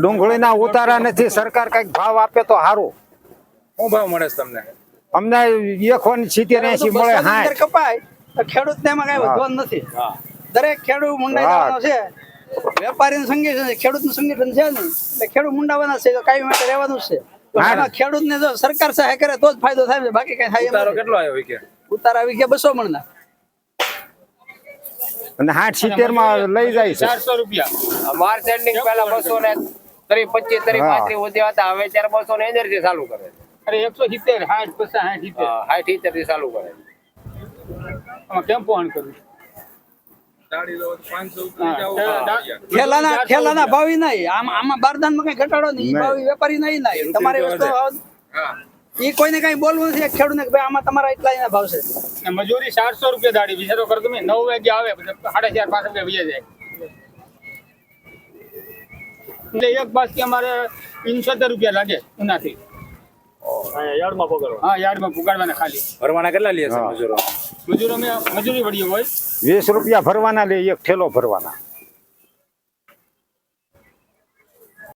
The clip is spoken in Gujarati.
ડુંગળીના ઉતારા નથી સરકાર કંઈક ભાવ આપે તો સારું શું ભાવ મળે છે તમને? અમને એકસો ને સિત્તેર એસી મળે હા કપાય. તો ખેડૂતને એમાં કઈ હા. વધવાનું નથી. દરેક ખેડૂત મુંડાવાનો છે. વેપારીનું સંગઠન છે. ખેડૂતનું સંગઠન છે ને એટલે ખેડૂત મુંડાવાના છે તો કાયમ માટે રહેવાનું છે. ખેડૂત ને જો સરકાર સહાય કરે તો જ ફાયદો થાય છે. બાકી કઈ થાય. કેટલો આવ્યો વિકે? ઉતારા વીઘે બસો મણના. અને હાથ સિત્તેરમાં લઈ જાય છે. ચારસો રૂપિયા. માર્ચ એન્ડિંગ પહેલા બસો ને ત્રીસ પચીસ ત્રીસ હા. પાંત્રીસ સુધી હતા. હવે ત્યારે બસો ને થી ચાલુ કરે અરે એકસો સિત્તેર સાઠ પચાસ સાઠ સિત્તેર. સાઠ સિત્તેરથી ચાલુ કરે આમાં કેમ ફોન કર્યું? ભાવી નહીં. આમાં આમાં બારદાનમાં કઈ ઘટાડો નહીં. ભાવી વેપારી નહીં નહીં તમારી વસ્તુ હા. એ કોઈને કઈ બોલવું નથી ભાઈ આમાં તમારા એટલા એના ભાવ છે. મજૂરી ચારસો રૂપિયા દાડી. વિચારો કરો તમે નવ વાગે આવે સાડા ચાર પાંચ રૂપિયા જાય. એટલે એક બાસથી અમારે પંચોતેર રૂપિયા લાગે ઉનાથી હા યાર્ડમાં પુગાડવાના ખાલી. ભરવાના કેટલા લે છે મજૂરો મજૂરો? મેં મજૂરી વળી હોય. વીસ રૂપિયા ભરવાના લે એક ઠેલો ભરવાના.